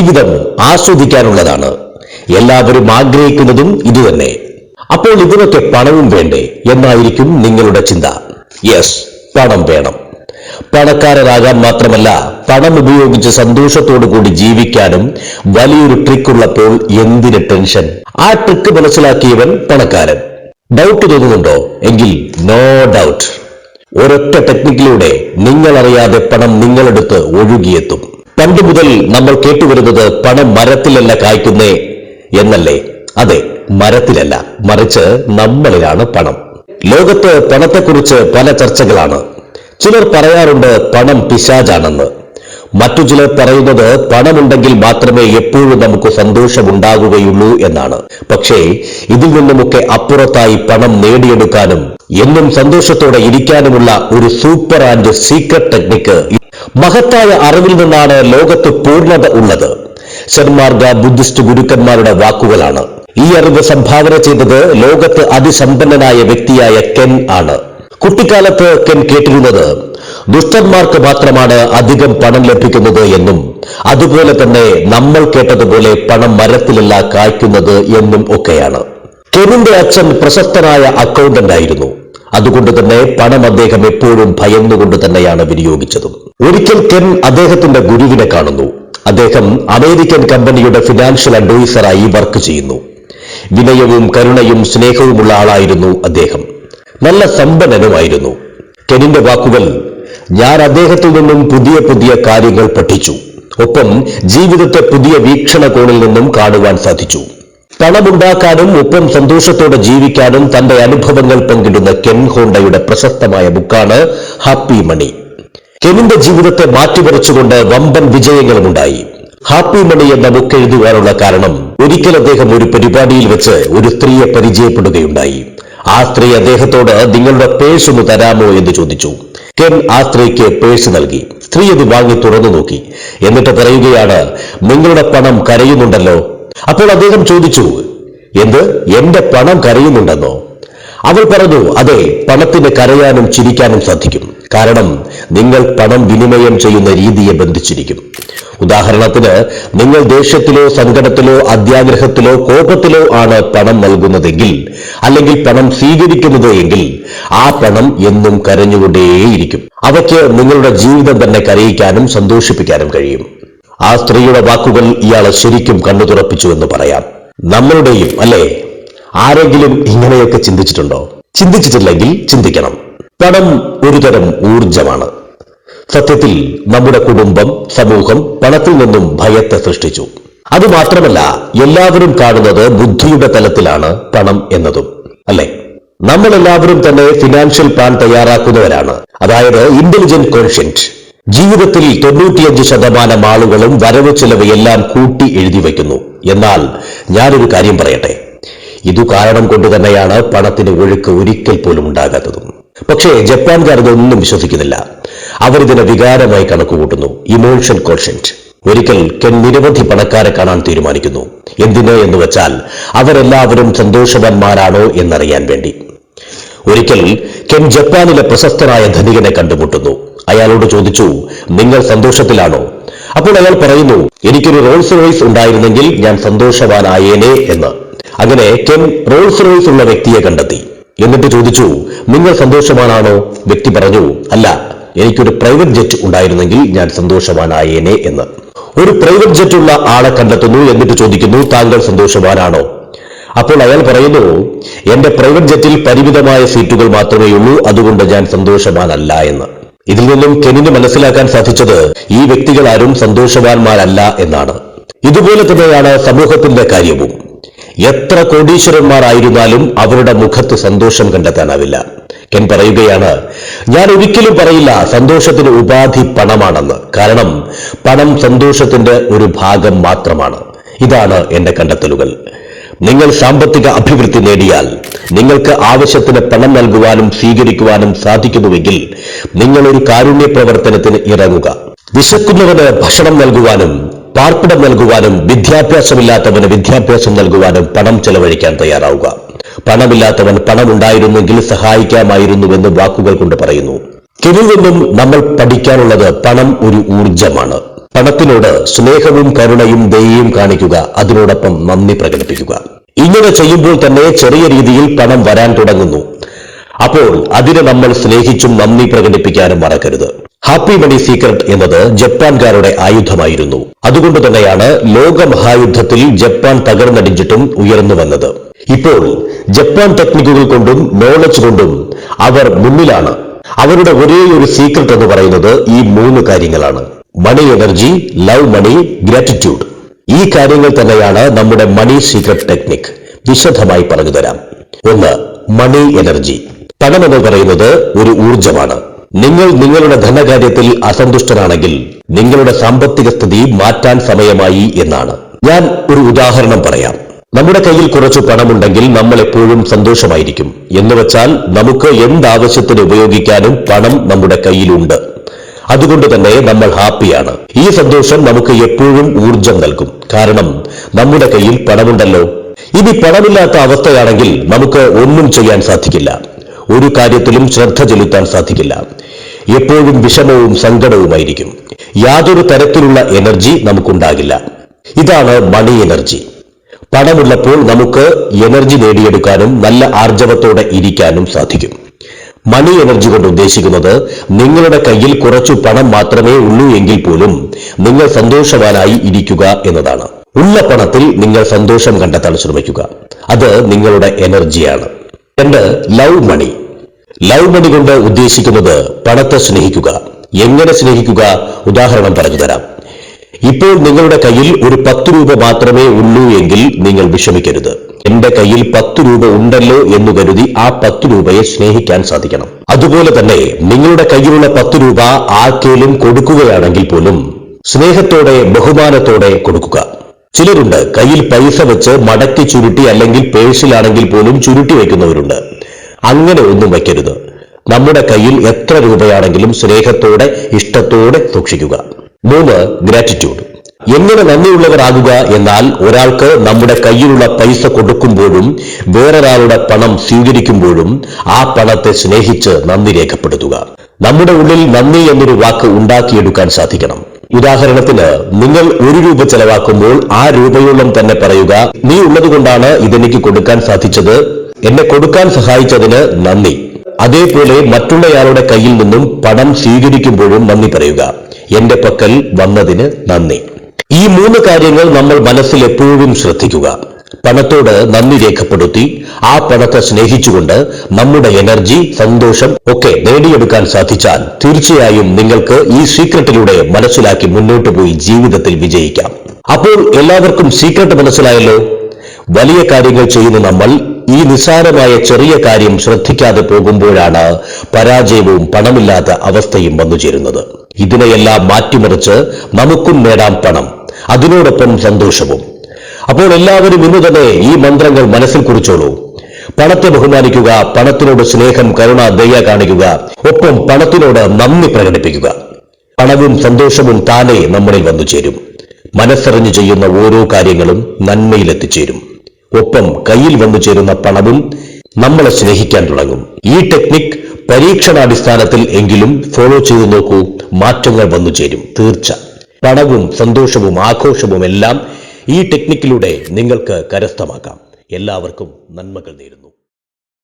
ജീവിതം ആസ്വദിക്കാനുള്ളതാണ്. എല്ലാവരും ആഗ്രഹിക്കുന്നതും ഇതുതന്നെ. അപ്പോൾ ഇതിനൊക്കെ പണവും വേണ്ടേ? എന്നായിരിക്കും നിങ്ങളുടെ ചിന്ത. യെസ് പണം വേണം. പണക്കാരനാകാൻ മാത്രമല്ല പണം ഉപയോഗിച്ച് സന്തോഷത്തോടു കൂടി ജീവിക്കാനും വലിയൊരു ട്രിക്ക് ഉള്ളപ്പോൾ എന്തിന് ടെൻഷൻ? ആ ട്രിക്ക് മനസ്സിലാക്കിയവൻ പണക്കാരൻ. ഡൗട്ട് തോന്നുന്നുണ്ടോ? എങ്കിൽ നോ ഡൗട്ട് ഒരൊറ്റ ടെക്നിക്കിലൂടെ നിങ്ങൾ അറിയാതെ പണം നിങ്ങളെടുത്ത് ഒഴുകിയെത്തും. പണ്ട് മുതൽ നമ്മൾ കേട്ടുവരുന്നത് പണം മരത്തിലല്ല കായ്ക്കുന്നേ എന്നല്ലേ? അതെ മരത്തിലല്ല. മറിച്ച് നമ്മളിലാണ് പണം. ലോകത്ത് പണത്തെക്കുറിച്ച് പല ചർച്ചകളാണ്. ചിലർ പറയാറുണ്ട് പണം പിശാജാണെന്ന് മറ്റു ചിലർ പറയുന്നത് പണമുണ്ടെങ്കിൽ മാത്രമേ എപ്പോഴും നമുക്ക് സന്തോഷമുണ്ടാകുകയുള്ളൂ എന്നാണ്. പക്ഷേ ഇതിൽ നിന്നുമൊക്കെ അപ്പുറത്തായി പണം നേടിയെടുക്കാനും എന്നും സന്തോഷത്തോടെ ഇരിക്കാനുമുള്ള ഒരു സൂപ്പർ ആൻഡ് സീക്രട്ട് ടെക്നിക്ക് മഹത്തായ അറിവിൽ നിന്നാണ് ലോകത്ത് പൂർണത ഉള്ളത്. ഷന്മാർഗ ബുദ്ധിസ്റ്റ് ഗുരുക്കന്മാരുടെ വാക്കുകളാണ്. ഈ അറിവ് സംഭാവന ചെയ്തത് ലോകത്ത് അതിസമ്പന്നനായ വ്യക്തിയായ കെൻ ആണ്. കുട്ടിക്കാലത്ത് കെൻ കേട്ടിരുന്നത് ദുഷ്ടന്മാർക്ക് മാത്രമാണ് അധികം പണം ലഭിക്കുന്നത് എന്നും അതുപോലെ തന്നെ നമ്മൾ കേട്ടതുപോലെ പണം മരത്തിലല്ല കായ്ക്കുന്നത് എന്നും ഒക്കെയാണ്. കെനിന്റെ അച്ഛൻ പ്രശസ്തനായ അക്കൗണ്ടന്റ് ആയിരുന്നു അതുകൊണ്ട് തന്നെ പണം അദ്ദേഹം എപ്പോഴും ഭയന്നുകൊണ്ട് തന്നെയാണ് വിനിയോഗിച്ചതും. ഒരിക്കൽ കെൻ അദ്ദേഹത്തിന്റെ ഗുരുവിനെ കാണുന്നു. അദ്ദേഹം അമേരിക്കൻ കമ്പനിയുടെ ഫിനാൻഷ്യൽ അഡ്വൈസറായി വർക്ക് ചെയ്യുന്നു. വിനയവും കരുണയും സ്നേഹവുമുള്ള ആളായിരുന്നു അദ്ദേഹം. നല്ല സമ്പന്നനുമായിരുന്നു. കെനിന്റെ വാക്കുകൾ ഞാൻ അദ്ദേഹത്തിൽ നിന്നും പുതിയ പുതിയ കാര്യങ്ങൾ പഠിച്ചു. ഒപ്പം ജീവിതത്തെ പുതിയ വീക്ഷണകോണിൽ നിന്നും കാണുവാൻ സാധിച്ചു. പണമുണ്ടാക്കാനും ഒപ്പം സന്തോഷത്തോടെ ജീവിക്കാനും തന്റെ അനുഭവങ്ങൾ പങ്കിടുന്ന കെൻ ഹോണ്ടയുടെ പ്രശസ്തമായ ബുക്കാണ് ഹാപ്പി മണി. കെനിന്റെ ജീവിതത്തെ മാറ്റിമറിച്ചുകൊണ്ട് വമ്പൻ വിജയങ്ങളുമുണ്ടായി. ഹാപ്പി മണി എന്ന ബുക്ക് എഴുതുവാനുള്ള കാരണം ഒരിക്കൽ അദ്ദേഹം ഒരു പരിപാടിയിൽ വെച്ച് ഒരു സ്ത്രീയെ പരിചയപ്പെടുകയുണ്ടായി. ആ സ്ത്രീ അദ്ദേഹത്തോട് നിങ്ങളുടെ പേഴ്സ് ഒന്ന് തരാമോ? എന്ന് ചോദിച്ചു. കെൻ ആ സ്ത്രീക്ക് പേഴ്സ് നൽകി. സ്ത്രീ അത് വാങ്ങി തുറന്നു നോക്കി. എന്നിട്ട് പറയുകയാണ് നിങ്ങളുടെ പണം കരയുന്നുണ്ടല്ലോ? അപ്പോൾ അദ്ദേഹം ചോദിച്ചു എന്ത്? എന്റെ പണം കരയുന്നുണ്ടെന്നോ? അവൾ പറഞ്ഞു അതെ പണത്തിന് കരയാനും ചിരിക്കാനും സാധിക്കും. കാരണം നിങ്ങൾ പണം വിനിമയം ചെയ്യുന്ന രീതിയെ ബന്ധിച്ചിരിക്കും ഉദാഹരണത്തിന് നിങ്ങൾ ദേഷ്യത്തിലോ സങ്കടത്തിലോ അത്യാഗ്രഹത്തിലോ കോപത്തിലോ ആണ് പണം നൽകുന്നതെങ്കിൽ അല്ലെങ്കിൽ പണം സ്വീകരിക്കുന്നത് എങ്കിൽ ആ പണം എന്നും കരഞ്ഞുകൊണ്ടേയിരിക്കും. അവയ്ക്ക് നിങ്ങളുടെ ജീവിതം തന്നെ കരയിക്കാനും സന്തോഷിപ്പിക്കാനും കഴിയും. ആ സ്ത്രീയുടെ വാക്കുകൾ ഇയാളെ ശരിക്കും കണ്ണു തുറപ്പിച്ചു എന്ന് പറയാം. നമ്മളുടെയും അല്ലേ? ആരെങ്കിലും ഇങ്ങനെയൊക്കെ ചിന്തിച്ചിട്ടുണ്ടോ? ചിന്തിച്ചിട്ടില്ലെങ്കിൽ ചിന്തിക്കണം. പണം ഒരുതരം ഊർജമാണ് സത്യത്തിൽ നമ്മുടെ കുടുംബം സമൂഹം പണത്തിൽ നിന്നും ഭയത്തെ സൃഷ്ടിച്ചു. അതുമാത്രമല്ല എല്ലാവരും കാണുന്നത് ബുദ്ധിയുടെ തലത്തിലാണ് പണം എന്നതും അല്ലെ? നമ്മൾ എല്ലാവരും തന്നെ ഫിനാൻഷ്യൽ പ്ലാൻ തയ്യാറാക്കുന്നവരാണ്. അതായത് ഇന്റലിജന്റ് കോൺഷ്യന്റ് ജീവിതത്തിൽ തൊണ്ണൂറ്റിയഞ്ച് ശതമാനം ആളുകളും വരവ് ചെലവ് എല്ലാം കൂട്ടി എഴുതി വയ്ക്കുന്നു. എന്നാൽ ഞാനൊരു കാര്യം പറയട്ടെ. ഇതു കാരണം കൊണ്ട് തന്നെയാണ് പണത്തിന് ഒഴുക്ക് ഒരിക്കൽ പോലും ഉണ്ടാകാത്തതും. പക്ഷേ ജപ്പാൻകാർ വിശ്വസിക്കുന്നില്ല. അവരിതിനെ വികാരമായി കണക്കുകൂട്ടുന്നു. ഇമോഷൻ കോഷന്റ് ഒരിക്കൽ കെൻ നിരവധി പണക്കാരെ കാണാൻ തീരുമാനിക്കുന്നു. എന്തിന് എന്ന് വെച്ചാൽ അവരെല്ലാവരും സന്തോഷവാന്മാരാണോ എന്നറിയാൻ വേണ്ടി. ഒരിക്കൽ കെൻ ജപ്പാനിലെ പ്രശസ്തനായ ധനികനെ കണ്ടുമുട്ടുന്നു. അയാളോട് ചോദിച്ചു നിങ്ങൾ സന്തോഷത്തിലാണോ? അപ്പോൾ അയാൾ പറയുന്നു എനിക്കൊരു റോൾസ് റോയ്സ് ഉണ്ടായിരുന്നെങ്കിൽ ഞാൻ സന്തോഷവാനായേനെ എന്ന്. അങ്ങനെ കെൻ റോൾസ് റോയ്സ് ഉള്ള വ്യക്തിയെ കണ്ടെത്തി. എന്നിട്ട് ചോദിച്ചു നിങ്ങൾ സന്തോഷവാനാണോ? വ്യക്തി പറഞ്ഞു അല്ല എനിക്കൊരു പ്രൈവറ്റ് ജെറ്റ് ഉണ്ടായിരുന്നെങ്കിൽ ഞാൻ സന്തോഷവാനായേനെ എന്ന്. ഒരു പ്രൈവറ്റ് ജെറ്റ് ഉള്ള ആളെ കണ്ടെത്തുന്നു എന്നിട്ട് ചോദിക്കുന്നു താങ്കൾ സന്തോഷവാനാണോ? അപ്പോൾ അയാൾ പറയുന്നു എന്റെ പ്രൈവറ്റ് ജെറ്റിൽ പരിമിതമായ സീറ്റുകൾ മാത്രമേ ഉള്ളൂ അതുകൊണ്ട് ഞാൻ സന്തോഷവാനല്ല എന്ന്. ഇതിൽ നിന്നും കെനിന് മനസ്സിലാക്കാൻ സാധിച്ചത് ഈ വ്യക്തികൾ ആരും സന്തോഷവാന്മാരല്ല എന്നാണ്. ഇതുപോലെ തന്നെയാണ് സമൂഹത്തിന്റെ കാര്യവും. എത്ര കോടീശ്വരന്മാരായിരുന്നാലും അവരുടെ മുഖത്ത് സന്തോഷം കണ്ടെത്താനാവില്ല. കെൻ പറയുകയാണ് ഞാൻ ഒരിക്കലും പറയില്ല സന്തോഷത്തിന് ഉപാധി പണമാണെന്ന്. കാരണം പണം സന്തോഷത്തിന്റെ ഒരു ഭാഗം മാത്രമാണ്. ഇതാണ് എന്റെ കണ്ടെത്തലുകൾ. നിങ്ങൾ സാമ്പത്തിക അഭിവൃദ്ധി നേടിയാൽ നിങ്ങൾക്ക് ആവശ്യത്തിന് പണം നൽകുവാനും സ്വീകരിക്കുവാനും സാധിക്കുന്നുവെങ്കിൽ നിങ്ങൾ ഒരു കാരുണ്യ പ്രവർത്തനത്തിന് ഇറങ്ങുക. വിശക്കുന്നവന് ഭക്ഷണം നൽകുവാനും പാർപ്പിടം നൽകുവാനും വിദ്യാഭ്യാസമില്ലാത്തവന് വിദ്യാഭ്യാസം നൽകുവാനും പണം ചെലവഴിക്കാൻ തയ്യാറാവുക. പണമില്ലാത്തവൻ പണമുണ്ടായിരുന്നെങ്കിൽ സഹായിക്കാമായിരുന്നുവെന്ന് വാക്കുകൾ കൊണ്ട് പറയുന്നു. കിവിൽ നിന്നും നമ്മൾ പഠിക്കാനുള്ളത് പണം ഒരു ഊർജമാണ് പണത്തിനോട് സ്നേഹവും കരുണയും ദയയും കാണിക്കുക അതിനോടൊപ്പം നന്ദി പ്രകടിപ്പിക്കുക. ഇങ്ങനെ ചെയ്യുമ്പോൾ തന്നെ ചെറിയ രീതിയിൽ പണം വരാൻ തുടങ്ങുന്നു. അപ്പോൾ അതിനെ നമ്മൾ സ്നേഹിച്ചും നന്ദി പ്രകടിപ്പിക്കാനും മറക്കരുത്. ഹാപ്പി മണി സീക്രട്ട് എന്നത് ജപ്പാൻകാരുടെ ആയുധമായിരുന്നു. അതുകൊണ്ട് തന്നെയാണ് ലോകമഹായുദ്ധത്തിൽ ജപ്പാൻ തകർന്നടിഞ്ഞിട്ടും ഉയർന്നു വന്നത്. ഇപ്പോൾ ജപ്പാൻ ടെക്നിക്കുകൾ കൊണ്ടും നോളജ് കൊണ്ടും അവർ മുന്നിലാണ്. അവരുടെ ഒരേ ഒരു സീക്രട്ട് എന്ന് പറയുന്നത് ഈ മൂന്ന് കാര്യങ്ങളാണ്. Money energy love money gratitude ഈ കാര്യങ്ങൾ തന്നെയാണ് നമ്മുടെ മണി സീക്രട്ട് ടെക്നിക് വിശദമായി പറഞ്ഞു തരാം. ഒന്ന് മണി എനർജി പണം എന്ന് പറയുന്നത് ഒരു ഊർജമാണ് നിങ്ങൾ നിങ്ങളുടെ ധനകാര്യത്തിൽ അസന്തുഷ്ടനാണെങ്കിൽ നിങ്ങളുടെ സാമ്പത്തിക സ്ഥിതി മാറ്റാൻ സമയമായി എന്നാണ്. ഞാൻ ഒരു ഉദാഹരണം പറയാം. നമ്മുടെ കയ്യിൽ കുറച്ച് പണമുണ്ടെങ്കിൽ നമ്മൾ എപ്പോഴും സന്തോഷമായിരിക്കും. എന്ന് വെച്ചാൽ നമുക്ക് എന്താവശ്യത്തിന് ഉപയോഗിക്കാനും പണം നമ്മുടെ കയ്യിലുണ്ട്. അതുകൊണ്ട് തന്നെ നമ്മൾ ഹാപ്പിയാണ്. ഈ സന്തോഷം നമുക്ക് എപ്പോഴും ഊർജം നൽകും. കാരണം നമ്മുടെ കയ്യിൽ പണമുണ്ടല്ലോ. ഇനി പണമില്ലാത്ത അവസ്ഥയാണെങ്കിൽ നമുക്ക് ഒന്നും ചെയ്യാൻ സാധിക്കില്ല. ഒരു കാര്യത്തിലും ശ്രദ്ധ ചെലുത്താൻ സാധിക്കില്ല. എപ്പോഴും വിഷമവും സങ്കടവുമായിരിക്കും. യാതൊരു തരത്തിലുള്ള എനർജി നമുക്കുണ്ടാകില്ല. ഇതാണ് മണി എനർജി. പണമുള്ളപ്പോൾ നമുക്ക് എനർജി നേടിയെടുക്കാനും നല്ല ആർജവത്തോടെ ഇരിക്കാനും സാധിക്കും. മണി എനർജി കൊണ്ട് ഉദ്ദേശിക്കുന്നത് നിങ്ങളുടെ കയ്യിൽ കുറച്ചു പണം മാത്രമേ ഉള്ളൂ എങ്കിൽ പോലും നിങ്ങൾ സന്തോഷവാനായി ഇരിക്കുക എന്നതാണ്. ഉള്ള പണത്തിൽ നിങ്ങൾ സന്തോഷം കണ്ടെത്താൻ ശ്രമിക്കുക. അത് നിങ്ങളുടെ എനർജിയാണ് രണ്ട് ലവ് മണി ലവ് മണി കൊണ്ട് ഉദ്ദേശിക്കുന്നത് പണത്തെ സ്നേഹിക്കുക. എങ്ങനെ സ്നേഹിക്കുക? ഉദാഹരണം പറഞ്ഞു തരാം. ഇപ്പോൾ നിങ്ങളുടെ കയ്യിൽ ഒരു പത്ത് രൂപ മാത്രമേ ഉള്ളൂ എങ്കിൽ നിങ്ങൾ വിഷമിക്കരുത്. എന്റെ കയ്യിൽ പത്ത് രൂപ ഉണ്ടല്ലോ എന്ന് കരുതി ആ പത്ത് രൂപയെ സ്നേഹിക്കാൻ സാധിക്കണം. അതുപോലെ തന്നെ നിങ്ങളുടെ കയ്യിലുള്ള പത്ത് രൂപ ആർക്കേലും കൊടുക്കുകയാണെങ്കിൽ പോലും സ്നേഹത്തോടെ ബഹുമാനത്തോടെ കൊടുക്കുക. ചിലരുണ്ട് കയ്യിൽ പൈസ വെച്ച് മടക്കി ചുരുട്ടി അല്ലെങ്കിൽ പേഴ്സിലാണെങ്കിൽ പോലും ചുരുട്ടി വയ്ക്കുന്നവരുണ്ട് അങ്ങനെ ഒന്നും വയ്ക്കരുത്. നമ്മുടെ കയ്യിൽ എത്ര രൂപയാണെങ്കിലും സ്നേഹത്തോടെ ഇഷ്ടത്തോടെ സൂക്ഷിക്കുക. മൂന്ന് ഗ്രാറ്റിറ്റ്യൂഡ് എങ്ങനെ നന്ദിയുള്ളവരാകുക എന്നാൽ ഒരാൾക്ക് നമ്മുടെ കയ്യിലുള്ള പൈസ കൊടുക്കുമ്പോഴും വേറൊരാളുടെ പണം സ്വീകരിക്കുമ്പോഴും ആ പണത്തെ സ്നേഹിച്ച് നന്ദി രേഖപ്പെടുത്തുക. നമ്മുടെ ഉള്ളിൽ നന്ദി എന്നൊരു വാക്ക് ഉണ്ടാക്കിയെടുക്കാൻ സാധിക്കണം. ഉദാഹരണത്തിന് നിങ്ങൾ ഒരു രൂപ ചെലവാക്കുമ്പോൾ ആ രൂപയോളം തന്നെ പറയുക നീ ഉള്ളതുകൊണ്ടാണ് ഇതെനിക്ക് കൊടുക്കാൻ സാധിച്ചത്. എന്നെ കൊടുക്കാൻ സഹായിച്ചതിന് നന്ദി. അതേപോലെ മറ്റുള്ളയാളുടെ കയ്യിൽ നിന്നും പണം സ്വീകരിക്കുമ്പോഴും നന്ദി പറയുക. എന്റെ പക്കൽ വന്നതിന് നന്ദി. ഈ മൂന്ന് കാര്യങ്ങൾ നമ്മൾ മനസ്സിൽ എപ്പോഴും ശ്രദ്ധിക്കുക. പണത്തോട് നന്ദി രേഖപ്പെടുത്തി ആ പണത്തെ സ്നേഹിച്ചുകൊണ്ട് നമ്മുടെ എനർജി സന്തോഷം ഒക്കെ നേടിയെടുക്കാൻ സാധിച്ചാൽ തീർച്ചയായും നിങ്ങൾക്ക് ഈ സീക്രട്ടിലൂടെ മനസ്സിലാക്കി മുന്നോട്ട് പോയി ജീവിതത്തിൽ വിജയിക്കാം. അപ്പോൾ എല്ലാവർക്കും സീക്രട്ട് മനസ്സിലായല്ലോ? വലിയ കാര്യങ്ങൾ ചെയ്യുന്ന നമ്മൾ ഈ നിസ്സാരമായ ചെറിയ കാര്യം ശ്രദ്ധിക്കാതെ പോകുമ്പോഴാണ് പരാജയവും പണമില്ലാത്ത അവസ്ഥയും വന്നു ചേരുന്നത്. ഇതിനെയെല്ലാം മാറ്റിമറിച്ച് നമുക്കും നേടാം പണം അതിനോടൊപ്പം സന്തോഷവും. അപ്പോൾ എല്ലാവരും ഇന്ന് തന്നെ ഈ മന്ത്രങ്ങൾ മനസ്സിൽ കുറിച്ചോളൂ. പണത്തെ ബഹുമാനിക്കുക പണത്തിനോട് സ്നേഹം കരുണ ദയ കാണിക്കുക ഒപ്പം പണത്തിനോട് നന്ദി പ്രകടിപ്പിക്കുക. പണവും സന്തോഷവും താനെ നമ്മളിൽ വന്നു ചേരും. മനസ്സറിഞ്ഞ് ചെയ്യുന്ന ഓരോ കാര്യങ്ങളും നന്മയിലെത്തിച്ചേരും. ഒപ്പം കയ്യിൽ വന്നു ചേരുന്ന പണവും നമ്മളെ സ്നേഹിക്കാൻ തുടങ്ങും. ഈ ടെക്നിക് പരീക്ഷണാടിസ്ഥാനത്തിൽ എങ്കിലും ഫോളോ ചെയ്തു നോക്കൂ മാറ്റങ്ങൾ വന്നു ചേരും തീർച്ച. പണവും സന്തോഷവും ആഘോഷവും എല്ലാം ഈ ടെക്നിക്കിലൂടെ നിങ്ങൾക്ക് കരസ്ഥമാക്കാം. എല്ലാവർക്കും നന്മകൾ നേരുന്നു.